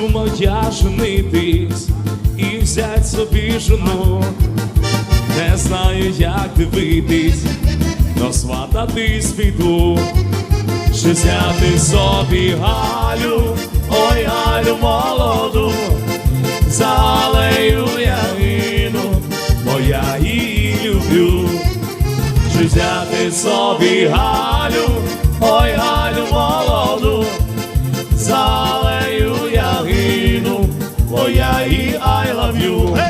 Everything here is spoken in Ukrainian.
думав я женитись і взять собі жену. Не знаю, як дивитись, но свататись піду. Чи взяти собі Галю, ой Галю молоду, за алею я гину, бо я її люблю. Чи взяти собі Галю, Oh yeah, I love you.